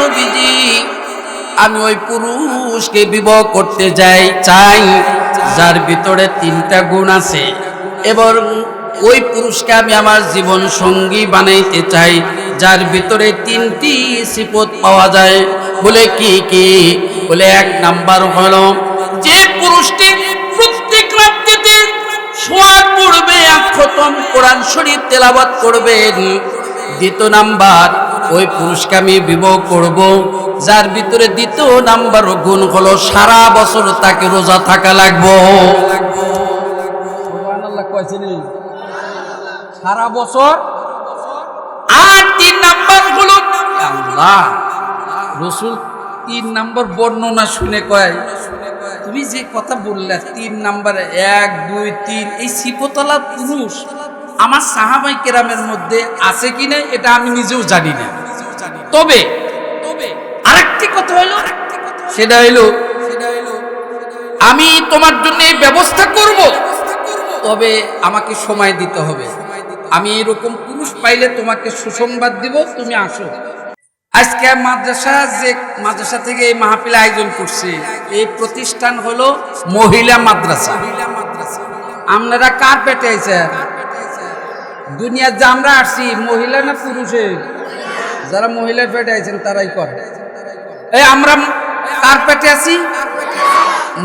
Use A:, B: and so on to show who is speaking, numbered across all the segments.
A: নবীজি, আমি ওই পুরুষকে বিবাহ করতে যাই, চাই যার ভিতরে তিনটা গুণ আছে। এবং ওই পুরুষকে আমি আমার জীবন সঙ্গী বানাইতে চাই, যার ভিতরে তিনটি সিপত পাওয়া যায়। বলে কি কি? বলে এক নাম্বার হলো, যে পুরুষটি প্রত্যেক রাত্রিতে শোয়ার পূর্বে এক খতম কোরআন শরীফ তেলাবাত করবেন। দ্বিতীয় নাম্বার ওই পুরুষকে আমি বিবাহ করব। যার ভিতরে দ্বিতীয় নাম্বার গুণ হলো সারা বছর তাকে রোজা থাকা লাগবো।
B: সারা বছর?
A: আর তিন নাম্বার হলো
B: আল্লাহ রসুল তিন নম্বর বর্ণনা শুনে কয় তুমি যে কথা বললে তিন নাম্বার এক দুই তিন এই সিপতলা পুরুষ আমার সাহাবাই কেরামের মধ্যে আছে কিনা এটা আমি নিজেও জানি না। তবে আরেকটি কথা হলো সেটা হইল আমি তোমার জন্য এই ব্যবস্থা করব। তবে আমাকে সময় দিতে হবে। আমি এরকম পুরুষ পাইলে তোমাকে সুসংবাদ দিব তুমি আসো। আজকে মাদ্রাসা যে মাদ্রাসা থেকে এই মাহফিল আয়োজন করছে এই প্রতিষ্ঠান হলো মহিলা মাদ্রাসা। আপনারা কার পেটে আইছেন দুনিয়ার যে আমরা আসছি মহিলা না পুরুষে যারা মহিলার পেটে আইছেন, তারাই করে এই আমরা কার পেটে আছি?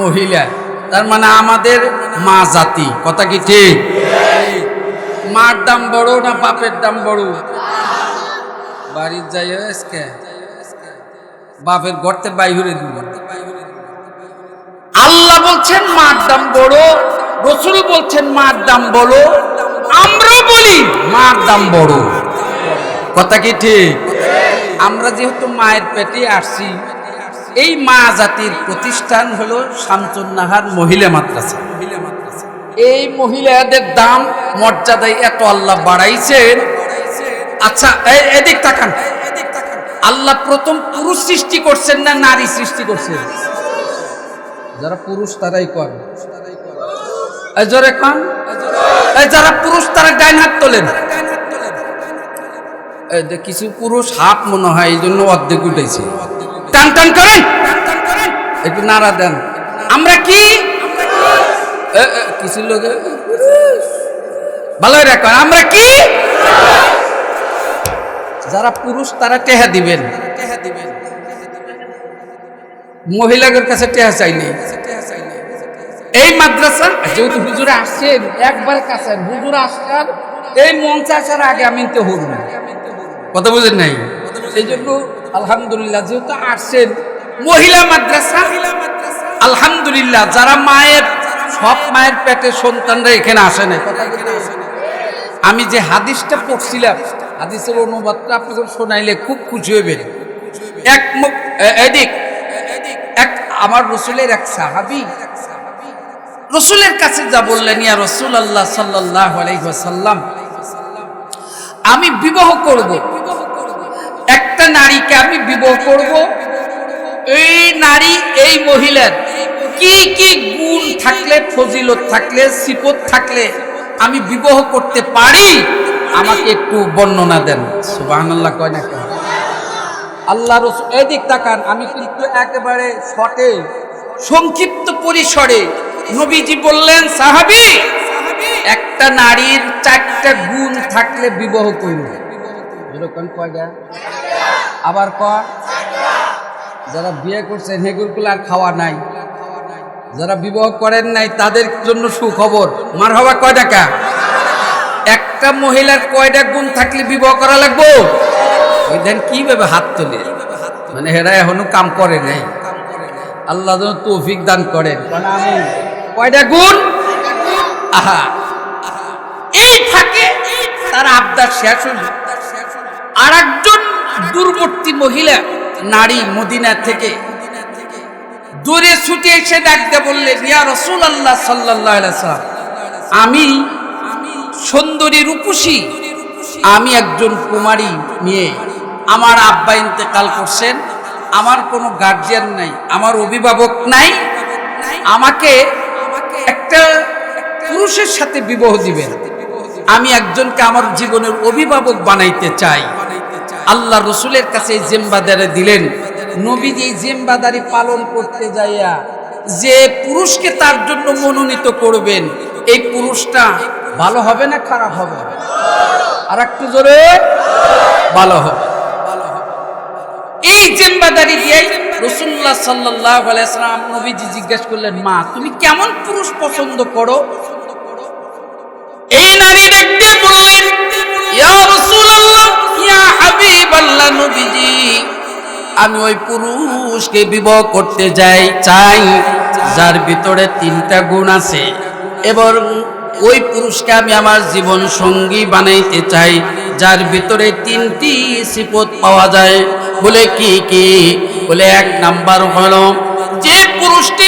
B: মহিলা। তার মানে আমাদের মা জাতি। কথা কি ঠিক? মার দাম বড় না বাপের দাম বড়? বাড়ির যাই আজকে। বাপের গর্তে বাইরে দিব আল্লাহ বলছেন, মার দাম বড়। রসুল বলছেন, মার দাম বড়। আমরা বলি, মার দাম বড়। কথা কি ঠিক? আমরা যেহেতু মায়ের পেটে আসছি, এই মা জাতির প্রতিষ্ঠান হলো শামচুন্নাহার মহিলা মাদ্রাসা। এই মহিলাদের দাম, মর্যাদায় এত আল্লাহ বাড়াইছেন। আচ্ছা এদিক তাকান। আল্লাহ প্রথম পুরুষ সৃষ্টি করছেন না নারী সৃষ্টি করছেন? যারা পুরুষ, তারাই করে। যারা পুরুষ, তারা ডাইন হাত তোলেন। কিছু পুরুষ হাফ মনে হয় এই জন্য অর্ধেক উঠেছে। টান টান করেন। একটু নাড়া দেন। আমরা কি? কিছু লোক ভালো রাখো আমরা কি? যারা পুরুষ তারা টেহা দিবেন। মহিলাদের কাছে টেহা চাইনি এই মাদ্রাসা যেহেতু হুজুরে আসছেন একবার কাছে হুজুর আসছেন এই মঞ্চে আসার আগে আমি তো হব না কথা বুঝেন নাই? এই জন্য আলহামদুলিল্লাহ, যেহেতু আসছেন মহিলা মাদ্রাসা, আলহামদুলিল্লাহ, যারা মায়ের, সব মায়ের পেটে সন্তানরা এখানে আসে না আমি যে হাদিসটা পড়ছিলাম, হাদিসের অনুবাদটা আপনাকে শোনাইলে খুব খুশি হইবেন। এক মুখ এদিক, এক আমার রসুলের এক সাহাবি, রসুলের কাছে যা বললেন, ইয়া রসুল আল্লাহ সাল্লাহ আলাইসাল্লাম আমি বিবাহ করব। একটা নারীকে আমি বিবাহ করব? এই নারী, এই মহিলার কি কি গুণ থাকলে, ফজিলত থাকলে, সিপত থাকলে আমি বিবাহ করতে পারি? আমাকে একটু বর্ণনা দেন। সুবহানাল্লাহ কয় না কেন? আল্লাহ রসুল, এদিক তাকান, আমি কিন্তু একেবারে শটে, সংক্ষিপ্ত পরিসরে নবীজি বললেন, সাহাবি, একটা নারীর চারটা গুণ থাকলে বিবাহ করুন এরকম কয়টা? আবার কয় যারা বিয়ে করছেন হেগুলগুলো আর খাওয়া নাই। যারা বিবাহ করেন নাই, তাদের জন্য সুখবর। মার হওয়া কয় টাকা একটা মহিলার কয়টা গুণ থাকলে বিবাহ করা লাগবো? ওই দেন কীভাবে হাত তোলে। মানে হেরা এখনও কাম করে নাই। আল্লাহ যেন তৌফিক দান করেন। কয়টা গুণ? আহা। এই থাকে, তার আবদার শেষ হইল। আর একজন দূরবর্তী মহিলা নারী মদিনা থেকে দূরে ছুটে এসে ডাকতে বললেন, ইয়া রসুল আল্লাহ সাল্লাহ আমি সুন্দরী রূপসী, আমি একজন কুমারী মেয়ে। আমার আব্বা ইন্তেকাল করছেন, আমার কোনো গার্জিয়ান নাই, আমার অভিভাবক নাই। আমাকে একটা পুরুষের সাথে বিবাহ দিবেন। আমি একজনকে আমার জীবনের অভিভাবক বানাইতে চাই। আল্লাহ রসুলের কাছে জিম্বাদারে দিলেন। নবীজি এই জিম্বাদারি পালন করতে যাইয়া যে পুরুষকে তার জন্য মনোনীত করবেন, এই পুরুষটা ভালো হবে না খারাপ হবে? আর একটু জোরে, ভালো হবে। এই জিম্বাদারি দিয়ে রসুল্লাহ সাল্লাহ নবীজি জিজ্ঞেস করলেন, মা, তুমি কেমন পুরুষ পছন্দ করো? এই নারী দেখতে বললেন নবীজি,
A: আমি ওই পুরুষকে বিবাহ করতে যাই, চাই যার ভিতরে তিনটা গুণ আছে। এবং ওই পুরুষকে আমি আমার জীবন সঙ্গী বানাইতে চাই, যার ভিতরে তিনটি সিপত পাওয়া যায়। বলে কি কি? বলে এক নাম্বার হলো, যে পুরুষটি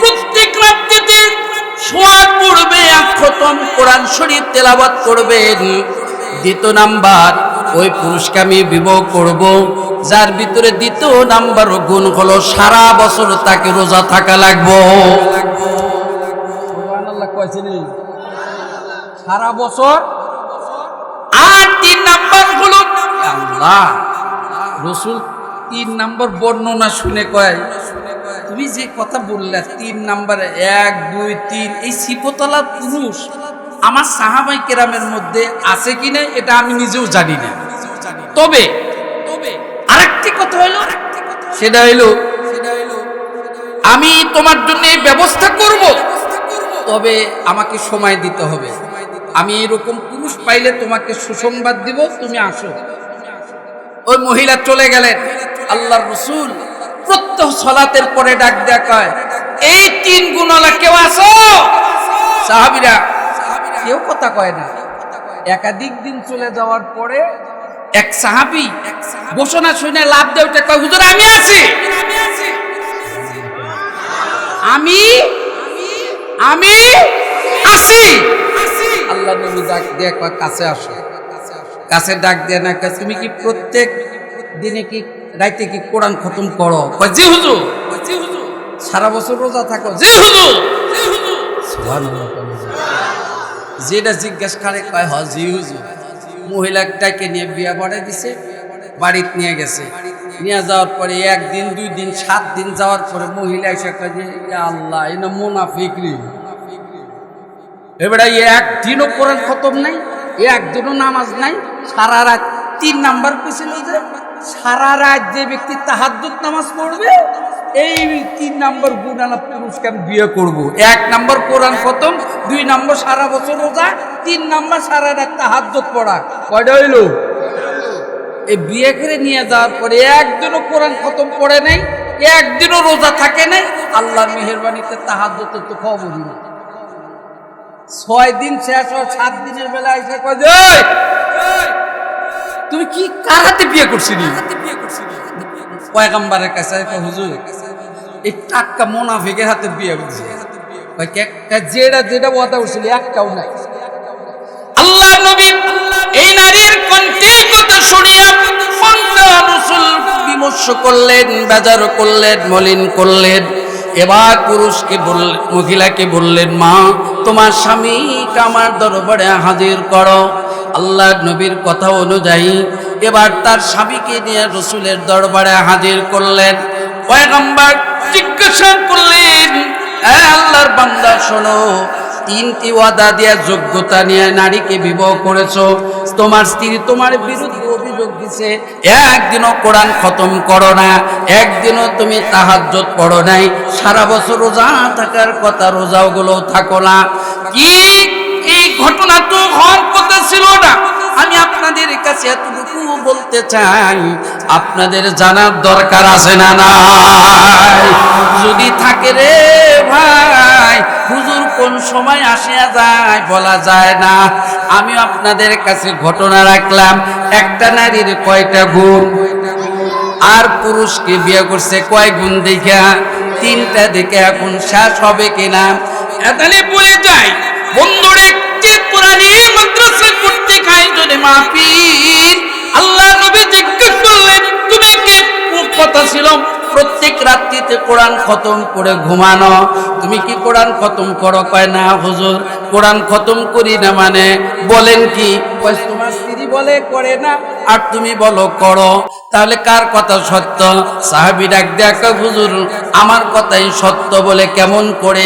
A: প্রত্যেক রাত্রিতে শোয়ার পূর্বে খতম কোরআন শরীফ তেলাবাত করবেন। দ্বিতীয় নাম্বার ওই পুরুষকে আমি বিবাহ করব। যার ভিতরে দ্বিতীয় নাম্বার গুণ হলো সারা বছর তাকে রোজা থাকা লাগবো।
B: সারা বছর?
A: আর তিন নাম্বার হলো
B: আল্লাহ। রসুল তিন নাম্বার বর্ণনা শুনে কয় তুমি যে কথা বললে তিন নাম্বার এক দুই তিন এই সিপতলা পুরুষ আমার সাহাবাই কেরামের মধ্যে আছে কি না এটা আমি নিজেও জানি না। তবে তবে আরেকটি কথা হইল, সেটা হইল, আমি তোমার জন্য ব্যবস্থা করব, তবে আমাকে সময় দিতে হবে। আমি এরকম পুরুষ পাইলে তোমাকে সুসংবাদ দিব, তুমি আসো। ওই মহিলা চলে গেলেন। আল্লাহর রসুল প্রত্যহ সলাতের পরে ডাক দেয়া কয়, এই তিন গুণলা কেউ আসো সাহাবিরা কেউ কথা কয় না। একাধিক দিন চলে যাওয়ার পরে এক সাহাবি ঘোষণা শুনে লাভ দেওয়া কয় হুজুর আমি আছি। আমি? আমি আছি। আল্লাহ নবী ডাক দিয়ে কয় কাছে আসো। কাছে ডাক দিয়ে না কয়, তুমি কি প্রত্যেক দিনে কি রাইতে কি কোরআন খতম করো? কয়, জি হুজুর। সারা বছর রোজা থাকো? জি হুজুর। সুবহানাল্লাহ। যেটা জিজ্ঞেস করে, কয় হ জি, হুজুর। মহিলাটাকে নিয়ে বিয়া বাড়াই দিছে, বাড়িতে নিয়ে গেছে। নিয়ে যাওয়ার পরে একদিন, দুই দিন, সাত দিন যাওয়ার পরে মহিলা এসে কয় যে আল্লাহ এই না মুনাফিক রে। এবারে একদিনও কোরআন খতম নাই একদিনও নামাজ নাই, সারা রাত তিন নাম্বার পেছিল যে সারা রাত যে ব্যক্তি তাহাজ্জুদ নামাজ পড়বে এই তিন নাম্বার গুণালা পুরুষকে আমি বিয়ে করব। এক নাম্বার কোরআন খতম দুই নাম্বার সারা বছর রোজা তিন নাম্বার সারা রাত তাহাজ্জুদ পড়া। কয়টা হইল? এই বিয়ে করে নিয়ে যাওয়ার পরে একদিনও কোরআন খতম পড়ে নাই একদিনও রোজা থাকে নাই আল্লাহর মেহরবানিতে তাহাজ্জুদ তো খবরই না ছয় দিন শেষ হয় সাত দিনের বেলা এসে কয় যে, "এই, তুমি কি কার হাতে বিয়ে করছিলি? পয়গাম্বারের কাছে কয়, হুজুর। এই টাটকা মোনাফিকের হাতে বিয়ে কে যেটা যেটা কথা উঠছিল একটাও নাই।
A: আল্লাহ নবী এই নারীর কণ্ঠে কথা শুনিয়া মলিন করলেন। এবার পুরুষকে বললেন মহিলাকে বললেন, মা, তোমার স্বামীকে আমার দরবারে হাজির করো। আল্লাহ নবীর কথা অনুযায়ী এবার তার স্বামীকে নিয়ে রসুলের দরবারে হাজির করলেন। পয়গম্বর জিজ্ঞাসা করলেন, "এ আল্লাহর বান্দা, শোনো, তিনটি ওয়াদা দিয়া যোগ্যতা নিয়ে নারীকে বিবাহ করেছ। তোমার স্ত্রী তোমার বিরুদ্ধে অভিযোগ দিছে, একদিনও কোরআন খতম করো না, একদিনও তুমি তাহাজ্জত পড়ো নাই। সারা বছর রোজা থাকার কথা রোজাগুলো থাকো না। কি এই ঘটনা তো হওয়ার কথা ছিল না? আমি আপনাদের কাছে এতটুকু বলতে চাই, আপনাদের জানার দরকার আছে না নাই? যদি থাকে রে ভাই, হুজুর কোন সময় আসিয়া যায় বলা যায় না। আমি আপনাদের কাছে ঘটনা রাখলাম, একটা নারীর কয়টা গুণ? আর পুরুষকে বিয়ে করছে কয় গুণ দেখা তিনটা দেখে এখন শেষ হবে কিনা? এখানে বলে যায় বন্ধুরে মাদ্রাসা যদি মাহফিল, আল্লাহ নবী জিজ্ঞেস করলেন, তুমি কে? কথা ছিল, প্রত্যেক রাত্রিতে কোরআন খতম করে ঘুমানো। তুমি কি কোরআন খতম করো? কয় না হুজুর, কোরআন খতম করি না মানে। বলেন কি? তোমার বলে করে না।
B: আর তুমি বলো, করো। তাহলে কার কথা সত্য? সাহাবি ডাক দেখা হুজুর, আমার কথাই সত্য বলে কেমন করে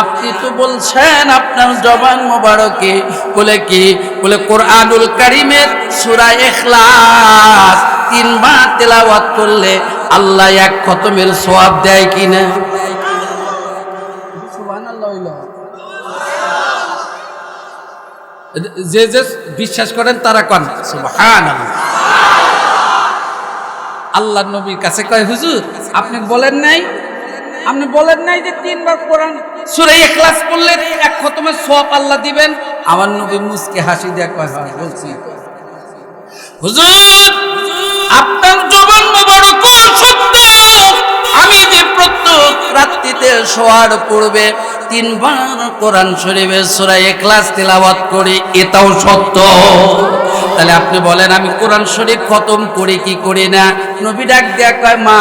B: আপনি তো বলছেন আপনার জবান মোবারকে। বলে কি? বলে, কোরআনুল কারিমের সূরা ইখলাস তিনবার তেলাওয়াত করলে আল্লাহ এক খতমের সওয়াব দেয় কিনা?
A: যে যে বিশ্বাস করেন, তারা কন আল্লাহ নবীর কাছে কয়, হুজুর, আপনি বলেন নাই? আপনি বলেন নাই যে তিনবার কোরআন সূরা ইখলাস পড়লে এক খতমের সওয়াব আল্লাহ দিবেন।
B: আমার নবী মুসকে হাসি দেয়া কয়, হয়, বলছি।
A: হুজুর, আপনার জবান মোবারক সত্য।
B: আমি যে প্রত্যেক রাত্রিতে শোয়ার পূর্বে তিনবার কোরআন শরীফের সূরা ইখলাস তেলাওয়াত করি, এটাও সত্য। তাহলে আপনি বলেন, আমি কোরআন শরীফ খতম করি, কি করি না? নবী ডাক দেয়া কয়, মা।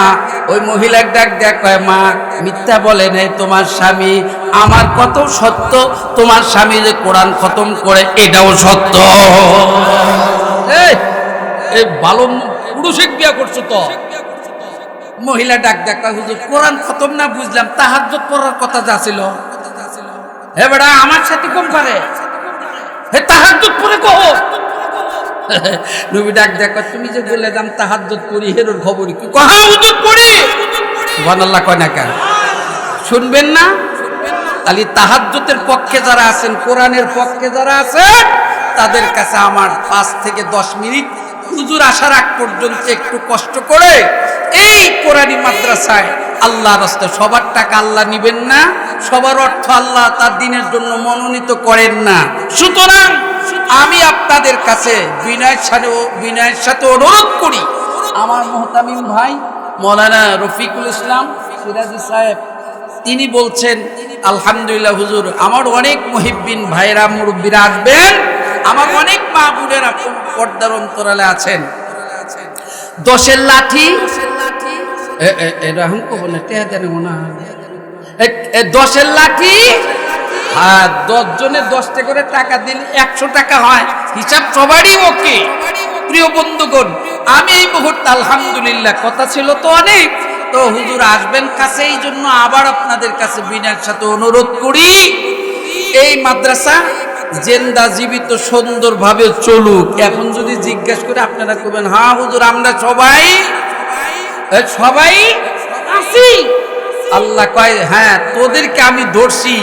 B: ওই মহিলার ডাক দেয়া কয়, মা, মিথ্যা বলে নাই তোমার স্বামী। আমার কত সত্য, তোমার স্বামী যে কোরআন খতম করে, এটাও সত্য।
A: এই ভালো পুরুষিক বিয়া করছ তো?
B: মহিলা ডাক কয়, হুজুর, কোরআন খতম না, বুঝলাম। তাহাজ্জুদ পড়ার কথা যা ছিল।
A: হে বেড়া আমার সাথে কম পারে হে, তাহাজ্জুদ পরে কহ।
B: নবী ডাক কয় তুমি যে বলে দাম তাহাজ্জুদ করি হেরোর খবর কি?
A: কহা হুজুর পড়ি।
B: সুবহানাল্লাহ, কয় না কেন? শুনবেন না? তাহলে তাহাজ্জুদের পক্ষে যারা আছেন, কোরআনের পক্ষে যারা আছেন, তাদের কাছে আমার পাঁচ থেকে দশ মিনিট। হুজুর আসার আগ পর্যন্ত একটু কষ্ট করে এই কোরআনী মাদ্রাসায় আল্লাহ রাস্তায় সবার টাকা আল্লাহ নিবেন না, সবার অর্থ আল্লাহ তার দিনের জন্য মনোনীত করেন না। সুতরাং আমি আপনাদের কাছে বিনয়ের সাথে বিনয়ের সাথে অনুরোধ করি, আমার মোহতামিম ভাই মৌলানা রফিকুল ইসলাম সিরাজি সাহেব, তিনি বলছেন, আলহামদুলিল্লাহ হুজুর, আমার অনেক মহিব্বিন ভাইরা মুরব্বীরা আসবেন, আমার অনেক মা বোনেরা পর্দার অন্তরালে আছেন। দশের লাঠি এ- এ- এ, রাহুল কবর না টেহা দেন হয়। এ দশের লাঠি আর দশ জনের দশটা করে টাকা দিলে একশো টাকা হয়। হিসাব সবারই ওকে। প্রিয় বন্ধুগণ, আমি এই মুহূর্তে আলহামদুলিল্লাহ, কথা ছিল তো অনেক। তো হুজুর আসবেন কাছে, এই জন্য আবার আপনাদের কাছে বিনয়ের সাথে অনুরোধ করি। এই মাদ্রাসা জেন্দা জীবিত সুন্দরভাবে চলুক। এখন যদি জিজ্ঞেস করে আপনারা করবেন হ্যাঁ হুজুর, আমরা সবাই সবাই? আসি। আল্লাহ কয় হ্যাঁ তোদেরকে আমি ধরছি।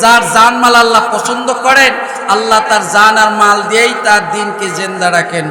B: যার জান মাল আল্লাহ পছন্দ করেন আল্লাহ তার জান আর মাল দিয়েই তার দিনকে জেন্দা রাখেন।